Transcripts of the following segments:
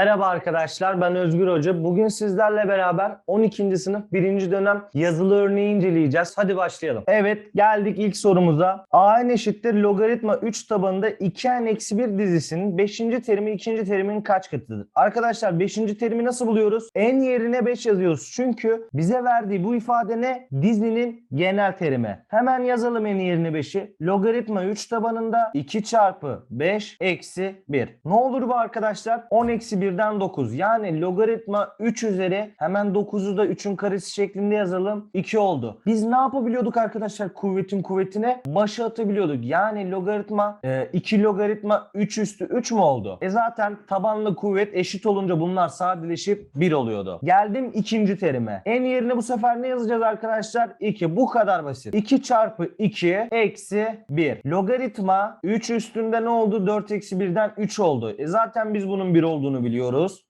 Merhaba arkadaşlar ben Özgür Hoca. Bugün sizlerle beraber 12. sınıf 1. dönem yazılı örneği inceleyeceğiz. Hadi başlayalım. Evet geldik ilk sorumuza. a n eşittir logaritma 3 tabanında 2n-1 dizisinin 5. terimi 2. terimin kaç katıdır? Arkadaşlar 5. terimi nasıl buluyoruz? n yerine 5 yazıyoruz. Çünkü bize verdiği bu ifade ne? Dizinin genel terimi. Hemen yazalım n yerine 5'i. Logaritma 3 tabanında 2 çarpı 5 eksi 1. Ne olur bu arkadaşlar? 10 eksi 1'den 9. Yani logaritma 3 üzeri hemen 9'u da 3'ün karesi şeklinde yazalım. 2 oldu. Biz ne yapabiliyorduk arkadaşlar kuvvetin kuvvetine? Başa atabiliyorduk. Yani logaritma e, 2 logaritma 3 üstü 3 mü oldu? E zaten tabanlı kuvvet eşit olunca bunlar sadeleşip 1 oluyordu. Geldim ikinci terime. En yerine bu sefer ne yazacağız arkadaşlar? 2. Bu kadar basit. 2 çarpı 2 eksi 1. Logaritma 3 üstünde ne oldu? 4 eksi 1'den 3 oldu. E zaten biz bunun 1 olduğunu biliyoruz.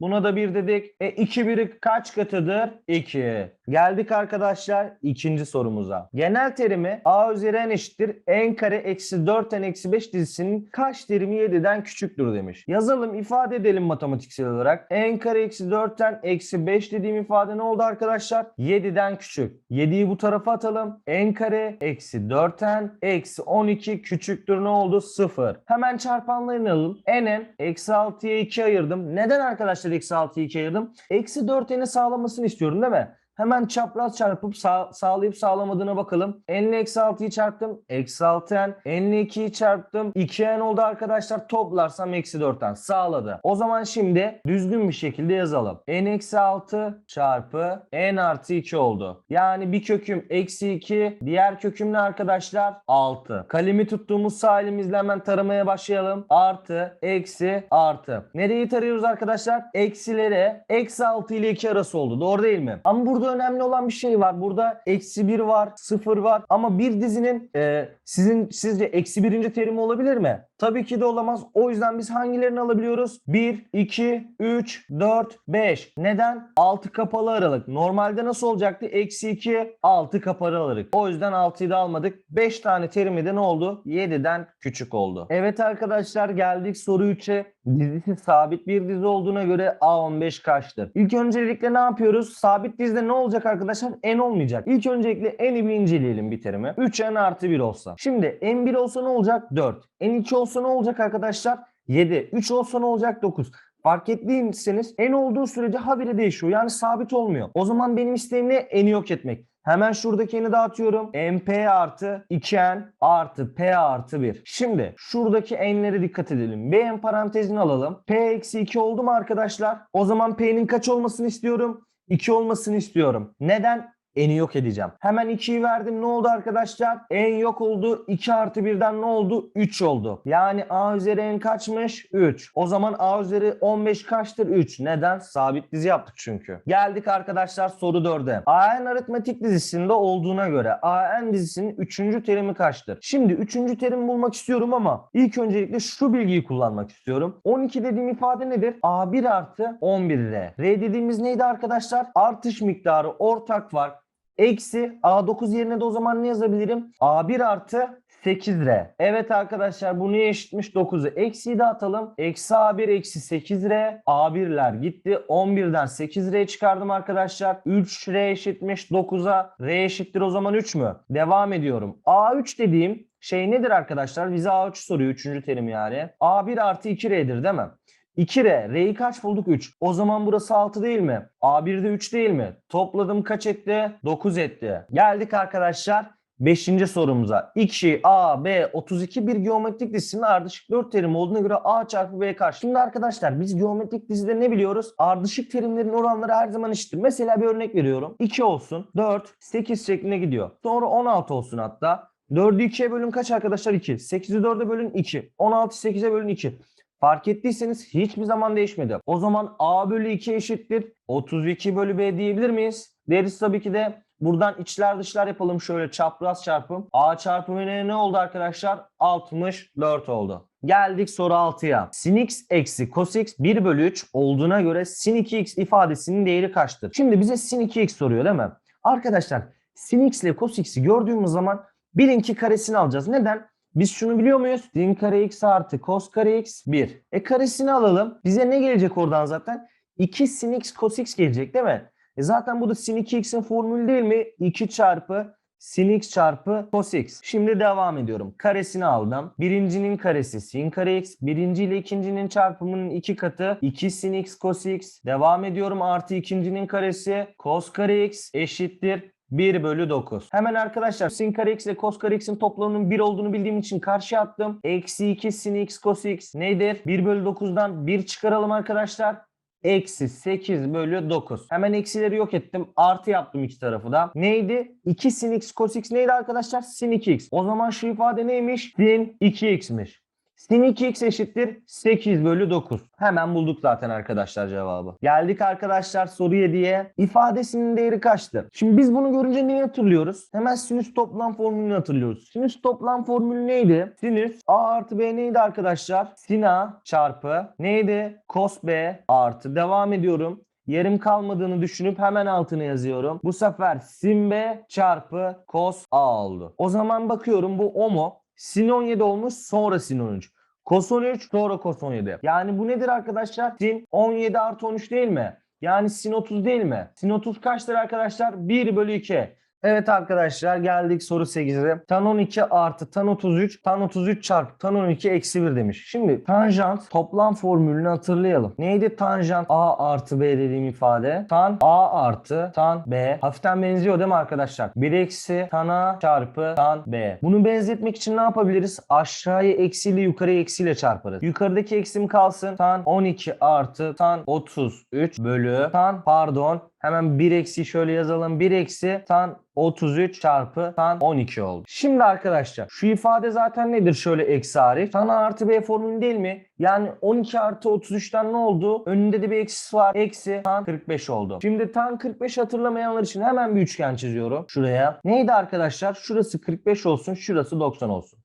Buna da 1 dedik. E 2 1'i kaç katıdır? 2. Geldik arkadaşlar ikinci sorumuza. Genel terimi a üzeri n eşittir n kare eksi 4n eksi 5 dizisinin kaç terimi 7'den küçüktür demiş. Yazalım ifade edelim matematiksel olarak. n kare eksi 4n eksi 5 dediğim ifade ne oldu arkadaşlar? 7'den küçük. 7'yi bu tarafa atalım. n kare eksi 4n eksi 12 küçüktür ne oldu? 0. Hemen çarpanlarını alalım. n'in eksi 6'ya 2 ayırdım. Neden arkadaşlar eksi 6'ya 2 ayırdım? Eksi 4n'i sağlamasını istiyorum değil mi? Hemen çapraz çarpıp sağ, sağlayıp sağlamadığına bakalım. n ile eksi 6'yı çarptım. Eksi 6n. n ile 2'yi çarptım. 2n oldu arkadaşlar. Toplarsam eksi 4n. Sağladı. O zaman şimdi düzgün bir şekilde yazalım. n eksi 6 çarpı n artı 2 oldu. Yani bir köküm eksi 2. Diğer köküm ne arkadaşlar? 6. Kalemi tuttuğumuz sağ elimizle hemen taramaya başlayalım. Artı, eksi, artı. Nereyi tarıyoruz arkadaşlar? Eksilere eksi 6 ile 2 arası oldu. Doğru değil mi? Ama burada önemli olan bir şey var. Burada eksi 1 var, 0 var. Ama bir dizinin e, sizin sizce eksi birinci terimi olabilir mi? Tabii ki de olamaz. O yüzden biz hangilerini alabiliyoruz? 1, 2, 3, 4, 5. Neden? 6 kapalı aralık. Normalde nasıl olacaktı? Eksi 2, 6 kapalı aralık. O yüzden 6'yı da almadık. 5 tane terimi de ne oldu? 7'den küçük oldu. Evet arkadaşlar geldik soru 3'e. Dizisi sabit bir dizi olduğuna göre A15 kaçtır? İlk öncelikle ne yapıyoruz? Sabit dizide ne olacak arkadaşlar? N olmayacak. İlk öncelikle N'i bir inceleyelim bir terimi. 3N artı 1 olsa. Şimdi N1 olsa ne olacak? 4. N2 olsa ne olacak arkadaşlar? 7. 3 olsa ne olacak? 9. Fark ettiyseniz n olduğu sürece habire değişiyor. Yani sabit olmuyor. O zaman benim isteğim ne? n'i yok etmek. Hemen şuradaki n'i dağıtıyorum. mp artı 2n artı p artı 1. Şimdi şuradaki n'lere dikkat edelim. bn parantezini alalım. p eksi 2 oldu mu arkadaşlar? O zaman p'nin kaç olmasını istiyorum? 2 olmasını istiyorum. Neden? N'i yok edeceğim. Hemen 2'yi verdim. Ne oldu arkadaşlar? n yok oldu. 2 artı 1'den ne oldu? 3 oldu. Yani a üzeri n kaçmış? 3. O zaman a üzeri 15 kaçtır? 3. Neden? Sabit dizi yaptık çünkü. Geldik arkadaşlar soru 4'e. an aritmetik dizisinde olduğuna göre an dizisinin 3. terimi kaçtır? Şimdi 3. terimi bulmak istiyorum ama ilk öncelikle şu bilgiyi kullanmak istiyorum. 12 dediğim ifade nedir? a1 artı 11 r. dediğimiz neydi arkadaşlar? Artış miktarı ortak var. Eksi A9 yerine de o zaman ne yazabilirim? A1 artı 8R. Evet arkadaşlar bu neye eşitmiş? 9'u. Eksiyi de atalım. Eksi A1 eksi 8R. A1'ler gitti. 11'den 8R çıkardım arkadaşlar. 3R eşitmiş 9'a. R eşittir o zaman 3 mü? Devam ediyorum. A3 dediğim şey nedir arkadaşlar? Bize A3 soruyor. 3. terim yani. A1 artı 2R'dir değil mi? 2R. R'yi kaç bulduk? 3. O zaman burası 6 değil mi? A1'de 3 değil mi? Topladım kaç etti? 9 etti. Geldik arkadaşlar 5. sorumuza. 2 A, B, 32 bir geometrik dizisinin ardışık 4 terim olduğuna göre A çarpı B kaç? Şimdi arkadaşlar biz geometrik dizide ne biliyoruz? Ardışık terimlerin oranları her zaman eşittir. Mesela bir örnek veriyorum. 2 olsun, 4, 8 şeklinde gidiyor. Sonra 16 olsun hatta. 4'ü 2'ye bölün kaç arkadaşlar? 2. 8'i 4'e bölün 2. 16'yı 8'e bölün 2. Fark ettiyseniz hiçbir zaman değişmedi. O zaman A bölü 2 eşittir. 32 bölü B diyebilir miyiz? Deriz tabii ki de buradan içler dışlar yapalım şöyle çapraz çarpım. A çarpımı ne, ne oldu arkadaşlar? 64 oldu. Geldik soru 6'ya. Sin x eksi cos x 1 bölü 3 olduğuna göre sin 2x ifadesinin değeri kaçtır? Şimdi bize sin 2x soruyor değil mi? Arkadaşlar sin x ile cos x'i gördüğümüz zaman bilin ki karesini alacağız. Neden? Biz şunu biliyor muyuz? Sin kare x artı cos kare x 1. E karesini alalım. Bize ne gelecek oradan zaten? 2 sin x cos x gelecek değil mi? E zaten bu da sin 2x'in formülü değil mi? 2 çarpı sin x çarpı cos x. Şimdi devam ediyorum. Karesini aldım. Birincinin karesi sin kare x. Birinci ile ikincinin çarpımının iki katı 2 sin x cos x. Devam ediyorum. Artı ikincinin karesi cos kare x eşittir 1 bölü 9. Hemen arkadaşlar sin kare x ile cos kare x'in toplamının 1 olduğunu bildiğim için karşıya attım. Eksi 2 sin x cos x nedir? 1 bölü 9'dan 1 çıkaralım arkadaşlar. Eksi 8 bölü 9. Hemen eksileri yok ettim. Artı yaptım iki tarafı da. Neydi? 2 sin x cos x neydi arkadaşlar? Sin 2x. O zaman şu ifade neymiş? Sin 2x'miş. Sin 2x eşittir 8 bölü 9. Hemen bulduk zaten arkadaşlar cevabı. Geldik arkadaşlar soru 7'ye. İfadesinin değeri kaçtı? Şimdi biz bunu görünce neyi hatırlıyoruz? Hemen sinüs toplam formülünü hatırlıyoruz. Sinüs toplam formülü neydi? Sinüs a artı b neydi arkadaşlar? Sin a çarpı neydi? Cos b artı. Devam ediyorum. Yarım kalmadığını düşünüp hemen altına yazıyorum. Bu sefer sin b çarpı cos a oldu. O zaman bakıyorum bu o mu? Sin 17 olmuş sonra sin 13. Cos 13 sonra cos 17. Yani bu nedir arkadaşlar? Sin 17 artı 13 değil mi? Yani sin 30 değil mi? Sin 30 kaçtır arkadaşlar? 1 bölü 2. Evet arkadaşlar geldik soru 8'e. Tan 12 artı tan 33, tan 33 çarpı tan 12 eksi 1 demiş. Şimdi tanjant toplam formülünü hatırlayalım. Neydi tanjant a artı b dediğim ifade? Tan a artı tan b. Hafiften benziyor değil mi arkadaşlar? 1 eksi tan a çarpı tan b. Bunu benzetmek için ne yapabiliriz? Aşağıya eksiyle yukarıya eksiyle çarparız. Yukarıdaki eksim kalsın. Tan 12 artı tan 33 bölü tan pardon Hemen 1 eksi şöyle yazalım. 1 eksi tan 33 çarpı tan 12 oldu. Şimdi arkadaşlar şu ifade zaten nedir şöyle eksi arif? Tan artı B formülü değil mi? Yani 12 artı 33'ten ne oldu? Önünde de bir eksisi var. Eksi tan 45 oldu. Şimdi tan 45 hatırlamayanlar için hemen bir üçgen çiziyorum şuraya. Neydi arkadaşlar? Şurası 45 olsun, şurası 90 olsun.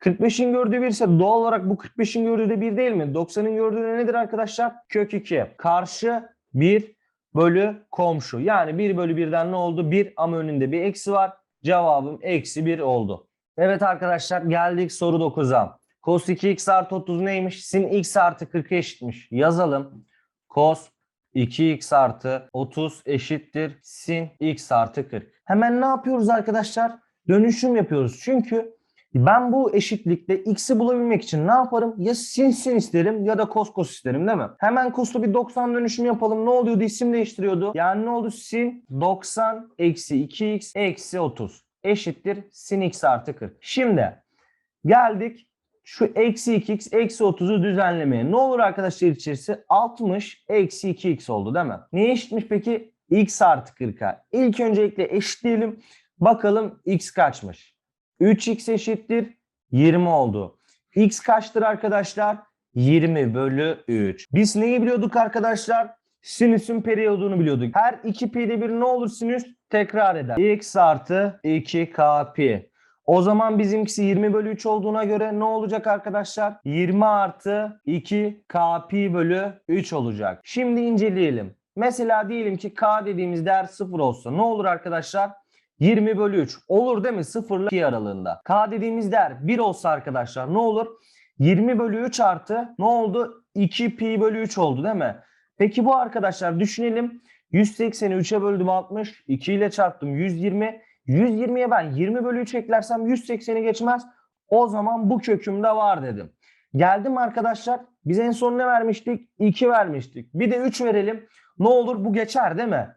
45'in gördüğü 1 ise doğal olarak bu 45'in gördüğü de 1 değil mi? 90'ın gördüğü de nedir arkadaşlar? Kök 2. Karşı 1 bölü komşu. Yani 1 bölü 1'den ne oldu? 1 ama önünde bir eksi var. Cevabım eksi 1 oldu. Evet arkadaşlar geldik soru 9'a. Cos 2x artı 30 neymiş? Sin x artı 40'a eşitmiş. Yazalım. Cos 2x artı 30 eşittir sin x artı 40. Hemen ne yapıyoruz arkadaşlar? Dönüşüm yapıyoruz. Çünkü ben bu eşitlikte x'i bulabilmek için ne yaparım? Ya sin sin isterim ya da cos isterim değil mi? Hemen cos'lu bir 90 dönüşüm yapalım. Ne oluyordu? İsim değiştiriyordu. Yani ne oldu? Sin 90 eksi 2x eksi 30 eşittir sin x artı 40. Şimdi geldik şu eksi 2x eksi 30'u düzenlemeye. Ne olur arkadaşlar içerisi? 60 eksi 2x oldu değil mi? Neye eşitmiş peki? x artı 40'a. İlk öncelikle eşitleyelim. Bakalım x kaçmış? 3x eşittir 20 oldu. X kaçtır arkadaşlar? 20 bölü 3. Biz neyi biliyorduk arkadaşlar? Sinüsün periyodunu biliyorduk. Her iki pi'de bir ne olur sinüs? Tekrar eder. X artı 2k pi. O zaman bizimkisi 20 bölü 3 olduğuna göre ne olacak arkadaşlar? 20 artı 2k pi bölü 3 olacak. Şimdi inceleyelim. Mesela diyelim ki k dediğimiz değer 0 olsa ne olur arkadaşlar? 20 bölü 3 olur değil mi? 0 ile 2 aralığında. K dediğimiz değer 1 olsa arkadaşlar ne olur? 20 bölü 3 artı ne oldu? 2 pi bölü 3 oldu değil mi? Peki bu arkadaşlar düşünelim. 180'i 3'e böldüm 60. 2 ile çarptım 120. 120'ye ben 20 bölü 3 eklersem 180'i geçmez. O zaman bu kökümde var dedim. Geldim arkadaşlar. Biz en son ne vermiştik? 2 vermiştik. Bir de 3 verelim. Ne olur bu geçer değil mi?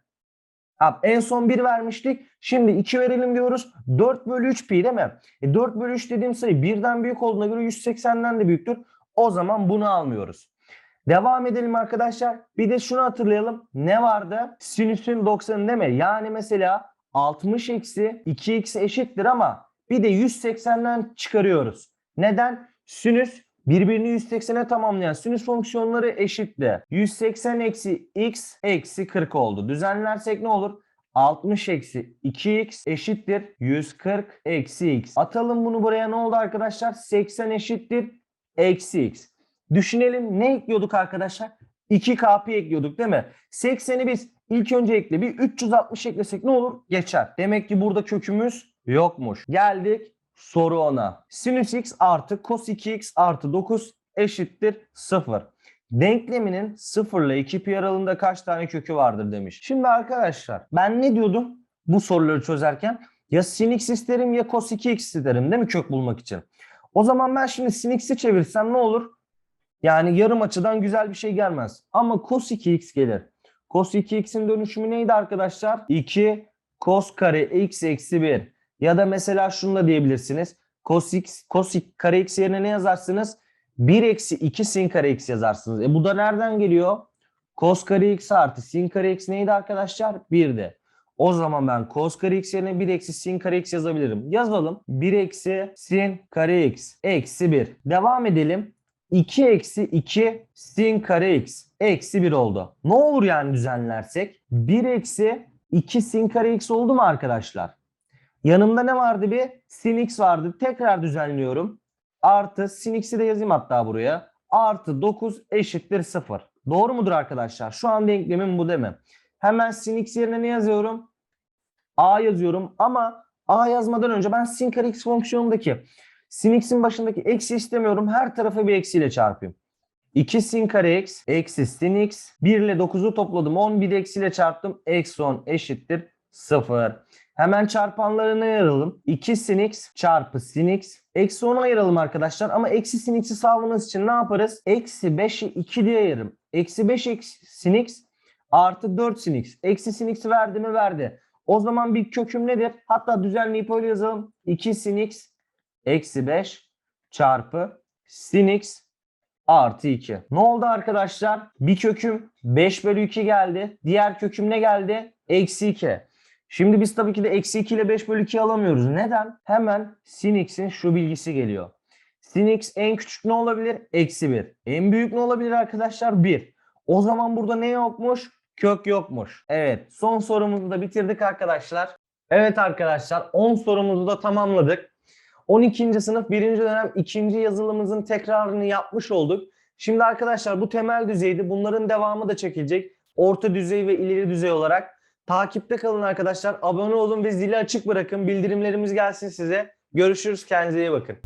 Abi en son 1 vermiştik. Şimdi 2 verelim diyoruz. 4 bölü 3 pi değil mi? E 4 bölü 3 dediğim sayı birden büyük olduğuna göre 180'den de büyüktür. O zaman bunu almıyoruz. Devam edelim arkadaşlar. Bir de şunu hatırlayalım. Ne vardı? Sinüsün 90'ı değil mi? Yani mesela 60 eksi 2x eşittir ama bir de 180'den çıkarıyoruz. Neden? Sinüs birbirini 180'e tamamlayan sinüs fonksiyonları eşitti. 180 eksi x eksi 40 oldu. Düzenlersek ne olur? 60 eksi 2x eşittir 140 eksi x. Atalım bunu buraya ne oldu arkadaşlar? 80 eşittir eksi x. Düşünelim ne ekliyorduk arkadaşlar? 2kp ekliyorduk değil mi? 80'i biz ilk önce ekle bir 360 eklesek ne olur? Geçer. Demek ki burada kökümüz yokmuş. Geldik soru ona. Sinüs x artı cos 2x artı 9 eşittir 0. Denkleminin 0 ile 2 pi aralığında kaç tane kökü vardır demiş. Şimdi arkadaşlar ben ne diyordum bu soruları çözerken? Ya sin x isterim ya cos 2x isterim değil mi kök bulmak için? O zaman ben şimdi sin x'i çevirsem ne olur? Yani yarım açıdan güzel bir şey gelmez. Ama cos 2x gelir. Cos 2x'in dönüşümü neydi arkadaşlar? 2 cos kare x eksi 1. Ya da mesela şunu da diyebilirsiniz. Cos x, cos kare x yerine ne yazarsınız? 1 eksi 2 sin kare x yazarsınız. E bu da nereden geliyor? Cos kare x artı sin kare x neydi arkadaşlar? 1'di. O zaman ben cos kare x yerine 1 eksi sin kare x yazabilirim. Yazalım. 1 eksi sin kare x eksi 1. Devam edelim. 2 eksi 2 sin kare x eksi 1 oldu. Ne olur yani düzenlersek? 1 eksi 2 sin kare x oldu mu arkadaşlar? Yanımda ne vardı bir? Sin x vardı. Tekrar düzenliyorum. Artı sin x'i de yazayım hatta buraya. Artı 9 eşittir 0. Doğru mudur arkadaşlar? Şu an denklemim bu değil mi? Hemen sin x yerine ne yazıyorum? A yazıyorum ama A yazmadan önce ben sin kare x fonksiyonundaki sin x'in başındaki eksi istemiyorum. Her tarafa bir eksiyle çarpayım. 2 sin kare x eksi sin x 1 ile 9'u topladım. 10 bir eksiyle çarptım. Eksi 10 eşittir 0. Hemen çarpanlarına ayıralım. 2 sin x çarpı sin x. Eksi 10'u ayıralım arkadaşlar. Ama eksi sin x'i sağlamanız için ne yaparız? Eksi 5'i 2 diye ayırırım. Eksi 5 eksi sin x artı 4 sin x. Eksi sin x'i verdi mi verdi. O zaman bir köküm nedir? Hatta düzenleyip öyle yazalım. 2 sin x eksi 5 çarpı sin x artı 2. Ne oldu arkadaşlar? Bir köküm 5 bölü 2 geldi. Diğer köküm ne geldi? Eksi 2. Şimdi biz tabii ki de eksi 2 ile 5 bölü 2 alamıyoruz. Neden? Hemen sin x'in şu bilgisi geliyor. Sin x en küçük ne olabilir? Eksi 1. En büyük ne olabilir arkadaşlar? 1. O zaman burada ne yokmuş? Kök yokmuş. Evet son sorumuzu da bitirdik arkadaşlar. Evet arkadaşlar 10 sorumuzu da tamamladık. 12. sınıf 1. dönem 2. yazılımımızın tekrarını yapmış olduk. Şimdi arkadaşlar bu temel düzeydi. Bunların devamı da çekilecek. Orta düzey ve ileri düzey olarak. Takipte kalın arkadaşlar. Abone olun ve zili açık bırakın. Bildirimlerimiz gelsin size. Görüşürüz. Kendinize iyi bakın.